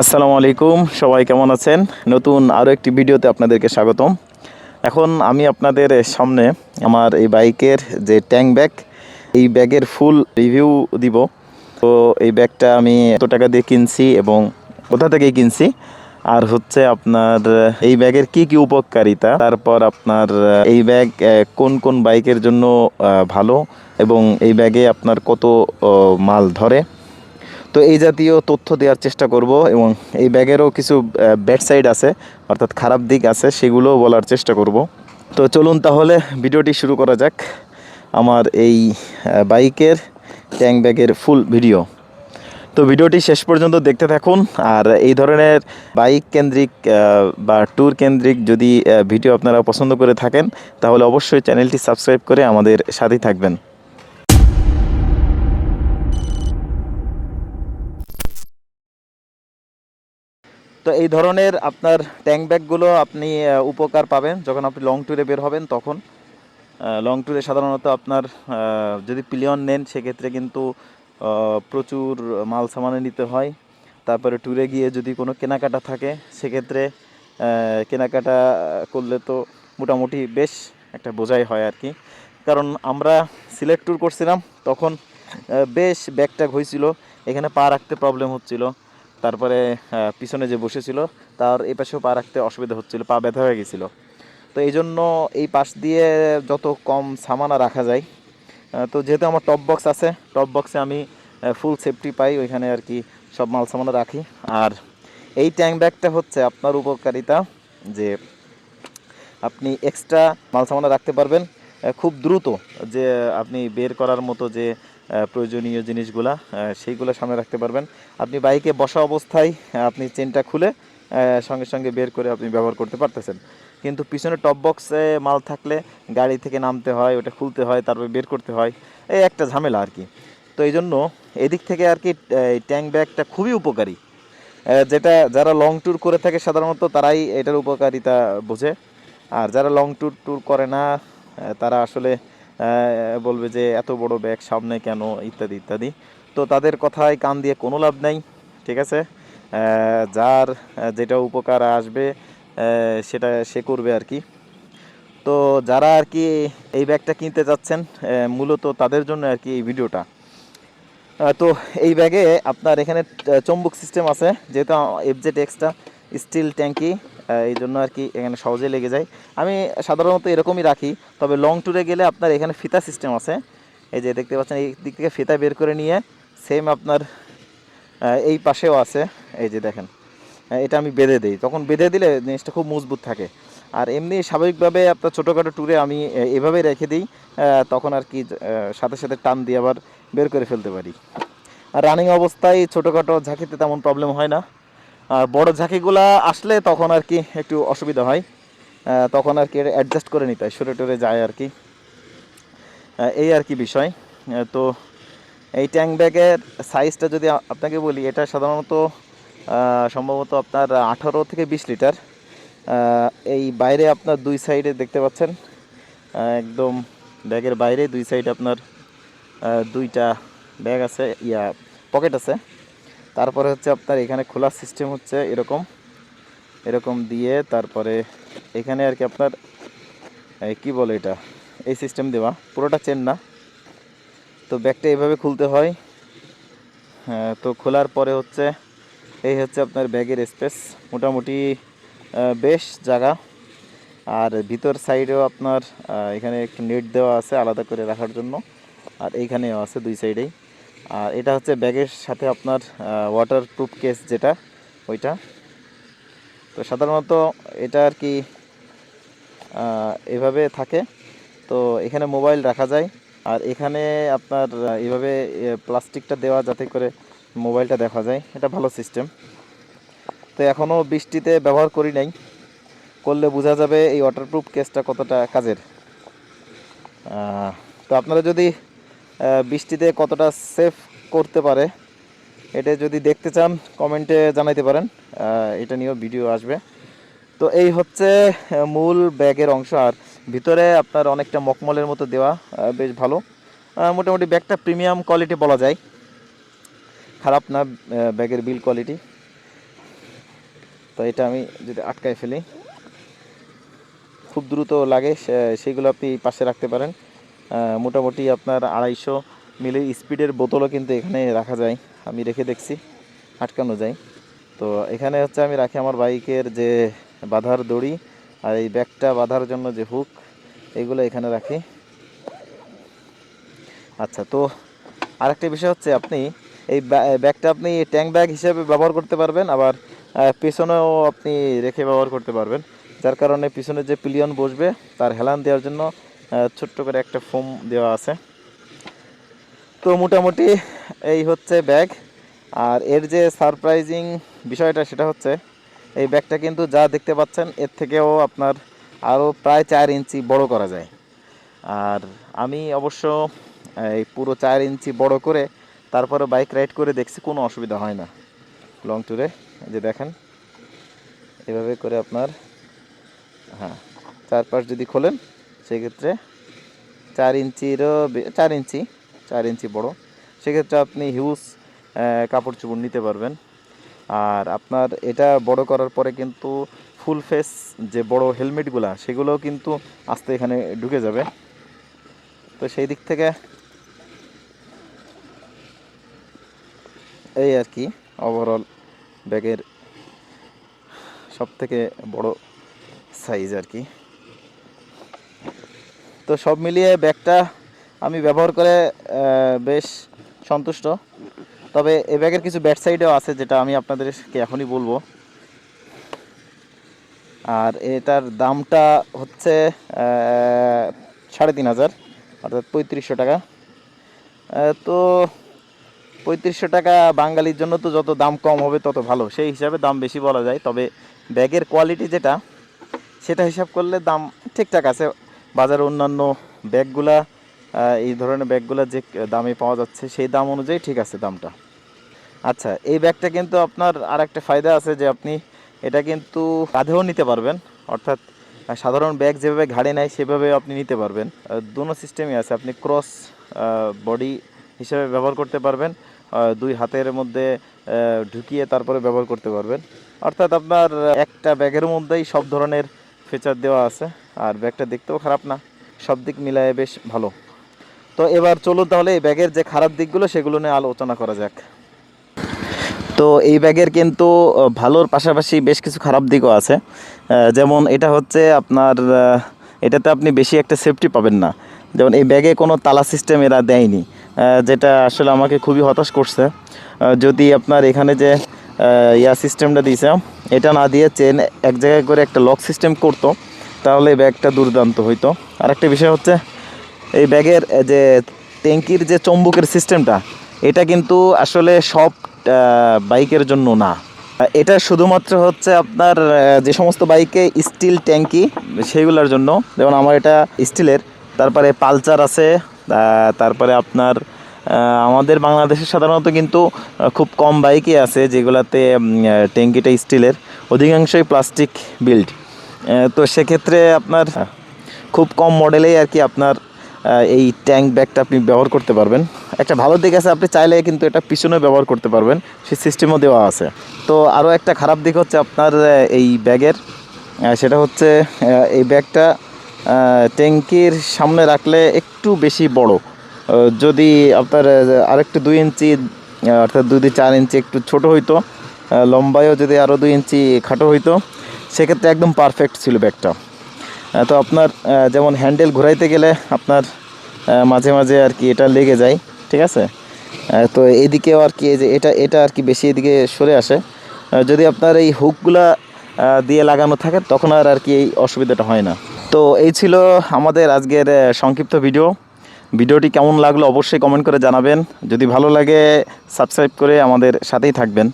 আসসালামু আলাইকুম, সবাই কেমন আছেন? নতুন আরও একটি ভিডিওতে আপনাদেরকে স্বাগতম। এখন আমি আপনাদের সামনে আমার এই বাইকের যে ট্যাঙ্ক ব্যাগ, এই ব্যাগের ফুল রিভিউ দিব। তো এই ব্যাগটা আমি এত টাকা দিয়ে কিনছি এবং কোথা থেকে কিনছি? আর হচ্ছে আপনার, এই ব্যাগের কি কি উপকারিতা? তারপর আপনার, এই ব্যাগ কোন কোন বাইকের জন্য ভালো? এবং এই ব্যাগে আপনার কত মাল ধরে? তো এই জাতীয় তথ্য দেওয়ার চেষ্টা করব এবং এই ব্যাগেরও কিছু ব্যাড সাইড আছে, অর্থাৎ খারাপ দিক আছে, সেগুলোও বলার চেষ্টা করব। তো চলুন তাহলে ভিডিওটি শুরু করা যাক আমার এই বাইকের, ট্যাং ব্যাগের ফুল ভিডিও তো ভিডিওটি শেষ পর্যন্ত দেখতে থাকুন, আর এই ধরনের বাইক কেন্দ্রিক বা ট্যুর কেন্দ্রিক যদি ভিডিও আপনারা পছন্দ করে থাকেন, তাহলে অবশ্যই চ্যানেলটি সাবস্ক্রাইব করে আমাদের সাথেই থাকবেন। তো এই ধরনের আপনার ট্যাঙ্ক ব্যাগগুলো আপনি উপকার পাবেন যখন আপনি লং ট্যুরে বের হবেন তখন। লং ট্যুরে সাধারণত আপনার যদি পিলিয়ন নেন সেক্ষেত্রে কিন্তু প্রচুর মাল সামানে নিতে হয়। তারপরে ট্যুরে গিয়ে যদি কোনো কেনাকাটা থাকে সেক্ষেত্রে কেনাকাটা করলে তো মোটামুটি বেশ একটা বোঝাই হয় আর কি। কারণ আমরা সিলেট ট্যুর করছিলাম, তখন বেশ ব্যাগট্যাগ হয়েছিল এখানে পা রাখতে প্রবলেম হচ্ছিল। তারপরে পিছনে যে বসেছিল, তার এই পাশেও পা রাখতে অসুবিধা হচ্ছিল, পা ব্যথা হয়ে গেছিল। তো এই জন্য এই পাশ দিয়ে যত কম সামানা রাখা যায় তো যেহেতু আমার টপ বক্স আছে টপ বক্সে আমি ফুল সেফটি পাই, ওইখানে আর কি সব মাল সামানা রাখি। আর এই ট্যাঙ্ক ব্যাগটা হচ্ছে আপনার উপকারিতা যে আপনি এক্সট্রা মাল সামানা রাখতে পারবেন খুব দ্রুত যে আপনি বের করার মতো যে প্রয়োজনীয় জিনিসগুলা সেইগুলো সামনে রাখতে পারবেন। আপনি বাইকে বসা অবস্থায় আপনি চেনটা খুলে সঙ্গে সঙ্গে বের করে আপনি ব্যবহার করতে পারতেছেন। কিন্তু পিছনে টপ বক্সে মাল থাকলে গাড়ি থেকে নামতে হয়, ওটা খুলতে হয়, তারপর বের করতে হয় এই একটা ঝামেলা আর কি। তো এই জন্য এদিক থেকে আর কি ট্যাঙ্ক ব্যাগটা খুবই উপকারী। যেটা যারা লং ট্যুর করে থাকে সাধারণত তারাই এটার উপকারিতা বোঝে। আর যারা লং ট্যুর ট্যুর করে না তারা আসলে বলবে যে এত বড় ব্যাগ সামনে কেন, ইত্যাদি ইত্যাদি। তো তাদের কথায় কান দিয়ে কোনো লাভ নাই, ঠিক আছে? যার যেটা উপকার আসবে সেটা সে করবে আর কি। তো যারা আর কি এই ব্যাগটা কিনতে যাচ্ছেন মূলত তাদের জন্য আর কি এই ভিডিওটা। তো এই ব্যাগে আপনার এখানে চম্বুক সিস্টেম আছে, যেহেতু এফজেড এক্সটা স্টিল ট্যাঙ্কি এই জন্য আর কি এখানে সহজে লেগে যায়। আমি সাধারণত এরকমই রাখি তবে লং ট্যুরে গেলে আপনার এখানে ফিতা সিস্টেম আছে। এই যে দেখতে পাচ্ছেন এই দিক থেকে ফিতা বের করে নিয়ে সেম আপনার এই পাশেও আছে। এই যে দেখেন এটা আমি বেঁধে দিই। তখন বেঁধে দিলে জিনিসটা খুব মজবুত থাকে। আর এমনি স্বাভাবিকভাবে আপনার ছোটোখাটো ট্যুরে আমি আহ, এভাবেই রেখে দিই তখন আর কি সাথে সাথে টান দিয়ে আবার বের করে ফেলতে পারি। আর রানিং অবস্থায় ছোটোখাটো ঝাঁকিতে তেমন প্রবলেম হয় না। বড় ঝাঁকিগুলা আসলে তখন আর কি একটু অসুবিধা হয়। তখন আর কি অ্যাডজাস্ট করে নিতে হয়, সরে টরে যায় আর কি। এই আর কি বিষয়। তো এই ট্যাঙ্ক ব্যাগের সাইজটা যদি আপনাকে বলি, এটা সাধারণত সম্ভবত আপনার আঠারো থেকে বিশ লিটার। এই বাইরে আপনার দুই সাইডে দেখতে পাচ্ছেন। একদম ব্যাগের বাইরে দুই সাইডে আপনার দুইটা ব্যাগ আছে, ইয়া পকেট আছে। তারপরে হচ্ছে আপনার এখানে খোলার সিস্টেম হচ্ছে এরকম। এরকম দিয়ে তারপরে এখানে আর কি আপনার কি বলে এটা? এই সিস্টেম দেওয়া। পুরোটা চেন না। তো ব্যাগটা এভাবে খুলতে হয়। হ্যাঁ, তো খোলার পরে হচ্ছে এই হচ্ছে আপনার ব্যাগের স্পেস মোটামুটি বেশ জায়গা। আর ভিতর সাইডেও আপনার এখানে একটু নেট দেওয়া আছে আলাদা করে রাখার জন্য। আর এইখানেও আছে দুই সাইডেই আর এটা হচ্ছে ব্যাগের সাথে আপনার ওয়াটার প্রুফ কেস যেটা, ওইটা। তো সাধারণত এটা আর কি এভাবে থাকে। তো এখানে মোবাইল রাখা যায়। আর এখানে আপনার এভাবে প্লাস্টিকটা দেওয়া যাতে করে মোবাইলটা দেখা যায়। এটা ভালো সিস্টেম তো এখনও বৃষ্টিতে ব্যবহার করি নাই। করলে বোঝা যাবে এই ওয়াটারপ্রুফ কেসটা কতটা কাজের। তো আপনারা যদি বৃষ্টিতে কতটা সেফ করতে পারে, এটা যদি দেখতে চান কমেন্টে জানাইতে পারেন। এটা নিয়েও ভিডিও আসবে। তো এই হচ্ছে মূল ব্যাগের অংশ। আর ভিতরে আপনার অনেকটা মকমলের মতো দেওয়া বেশ ভালো। মোটামুটি ব্যাগটা প্রিমিয়াম কোয়ালিটি বলা যায়। খারাপ না ব্যাগের বিল কোয়ালিটি তো এটা আমি যদি আটকায় ফেলি, খুব দ্রুত লাগে সেগুলো আপনি পাশে রাখতে পারেন। মোটামুটি আপনার আড়াইশো মিলি স্পিডের বোতলও কিন্তু এখানে রাখা যায়। আমি রেখে দেখছি, আটকানো যায়। তো এখানে হচ্ছে আমি রাখি আমার বাইকের যে বাঁধার দড়ি আর এই ব্যাগটা বাঁধার জন্য যে হুক, এগুলো এখানে রাখি। আচ্ছা তো আরেকটা বিষয় হচ্ছে আপনি এই ব্যা- ব্যাগটা আপনি ট্যাঙ্ক ব্যাগ হিসেবে ব্যবহার করতে পারবেন, আবার পেছনেও আপনি রেখে ব্যবহার করতে পারবেন। যার কারণে পিছনে যে পিলিয়ন বসবে, তার হেলান দেওয়ার জন্য ছোট্ট করে একটা ফোম দেওয়া আছে। তো মোটামুটি এই হচ্ছে ব্যাগ। আর এর যে সারপ্রাইজিং বিষয়টা সেটা হচ্ছে, এই ব্যাগটা কিন্তু যা দেখতে পাচ্ছেন, এর থেকেও আপনার আরও প্রায় চার ইঞ্চি বড় করা যায়। আর আমি অবশ্য এই পুরো চার ইঞ্চি বড় করে তারপরে বাইক রাইড করে দেখছি, কোনো অসুবিধা হয় না। লং ট্যুরে যে দেখেন, এভাবে করে আপনার হ্যাঁ চারপাশ যদি খোলেন সেক্ষেত্রে চার ইঞ্চিরও চার ইঞ্চি চার ইঞ্চি বড়। সেক্ষেত্রে আপনি হিউজ কাপড় চোপড় নিতে পারবেন। আর আপনার এটা বড় করার পরে কিন্তু ফুল ফেস যে বড় হেলমেটগুলা, সেগুলোও কিন্তু আস্তে এখানে ঢুকে যাবে। তো সেই দিক থেকে এই আর কি ওভারঅল ব্যাগের সব থেকে বড় সাইজ আর কি। তো সব মিলিয়ে ব্যাগটা আমি ব্যবহার করে বেশ সন্তুষ্ট। তবে এ ব্যাগের কিছু ব্যাড সাইডেও আছে যেটা আমি আপনাদেরকে এখনই বলব। আর এটার দামটা হচ্ছে সাড়ে তিন হাজার, অর্থাৎ পঁয়ত্রিশশো টাকা। তো পঁয়ত্রিশশো টাকা বাঙালির জন্য তো যত দাম কম হবে তত ভালো। সেই হিসাবে দাম বেশি বলা যায়। তবে ব্যাগের কোয়ালিটি যেটা, সেটা হিসাব করলে দাম ঠিকঠাক আছে। বাজারে অন্যান্য ব্যাগগুলা এই ধরনের ব্যাগগুলা যে দামে পাওয়া যাচ্ছে, সেই দাম অনুযায়ী ঠিক আছে দামটা। আচ্ছা এই ব্যাগটা কিন্তু আপনার আর একটা ফায়দা আছে যে আপনি এটা কিন্তু কাঁধেও নিতে পারবেন। অর্থাৎ সাধারণ ব্যাগ যেভাবে ঘাড়ে নেয়, সেভাবে আপনি নিতে পারবেন। দুনো সিস্টেমই আছে। আপনি ক্রস বডি হিসেবে ব্যবহার করতে পারবেন। দুই হাতের মধ্যে ঢুকিয়ে তারপরে ব্যবহার করতে পারবেন। অর্থাৎ আপনার একটা ব্যাগের মধ্যেই সব ধরনের ফিচার দেওয়া আছে। আর ব্যাগটা দেখতেও খারাপ না। সব দিক মিলায়ে বেশ ভালো। তো এবার চলুন তাহলে এই ব্যাগের যে খারাপ দিকগুলো, সেগুলো নিয়ে আলোচনা করা যাক। তো এই ব্যাগের কিন্তু ভালোর পাশাপাশি বেশ কিছু খারাপ দিকও আছে। যেমন এটা হচ্ছে আপনার এটাতে আপনি বেশি একটা সেফটি পাবেন না। যেমন এই ব্যাগে কোনো তালা সিস্টেম এরা দেয়নি যেটা আসলে আমাকে খুবই হতাশ করছে। যদি আপনার এখানে যে ইয়া সিস্টেমটা দিয়েছে এটা না দিয়ে চেন এক জায়গায় করে একটা লক সিস্টেম করতো তাহলে এই ব্যাগটা দুর্দান্ত হইতো। আরেকটা বিষয় হচ্ছে, এই ব্যাগের যে ট্যাঙ্কির যে চম্বুকের সিস্টেমটা, এটা কিন্তু আসলে সব বাইকের জন্য না। এটা শুধুমাত্র হচ্ছে আপনার যে সমস্ত বাইকে স্টিল ট্যাঙ্কি, সেইগুলোর জন্য। যেমন আমার এটা স্টিলের, তারপরে পালচার আছে তারপরে আপনার আমাদের বাংলাদেশে সাধারণত কিন্তু খুব কম বাইকই আছে যেগুলাতে ট্যাঙ্কিটা স্টিলের। অধিকাংশই প্লাস্টিক বিল্ড। তো সেক্ষেত্রে আপনার খুব কম মডেলেই আর কি আপনার এই ট্যাঙ্ক ব্যাগটা আপনি ব্যবহার করতে পারবেন। একটা ভালো দিক আছে আপনি চাইলে কিন্তু এটা পিছনে ব্যবহার করতে পারবেন। সেই সিস্টেমও দেওয়া আছে। তো আরও একটা খারাপ দিক হচ্ছে আপনার এই ব্যাগের সেটা হচ্ছে এই ব্যাগটা ট্যাঙ্কির সামনে রাখলে একটু বেশি বড়। যদি আপনার আরেকটু দুই ইঞ্চি অর্থাৎ দুই দুই চার ইঞ্চি একটু ছোট হইতো লম্বায়ও যদি আরও দুই ইঞ্চি খাটো হইতো সেক্ষেত্রে একদম পারফেক্ট ছিল ব্যাগটা। তো আপনার যেমন হ্যান্ডেল ঘোরাইতে গেলে আপনার মাঝে মাঝে আর কি এটা লেগে যায়, ঠিক আছে? তো এদিকেও আর কি যে এটা এটা আর কি বেশি এদিকে সরে আসে। যদি আপনার এই হুকগুলা দিয়ে লাগানো থাকে তখন আর আর কি এই অসুবিধাটা হয় না। তো এই ছিল আমাদের আজকের সংক্ষিপ্ত ভিডিও ভিডিওটি কেমন লাগল অবশ্যই কমেন্ট করে জানাবেন। যদি ভালো লাগে সাবস্ক্রাইব করে আমাদের সাথেই থাকবেন।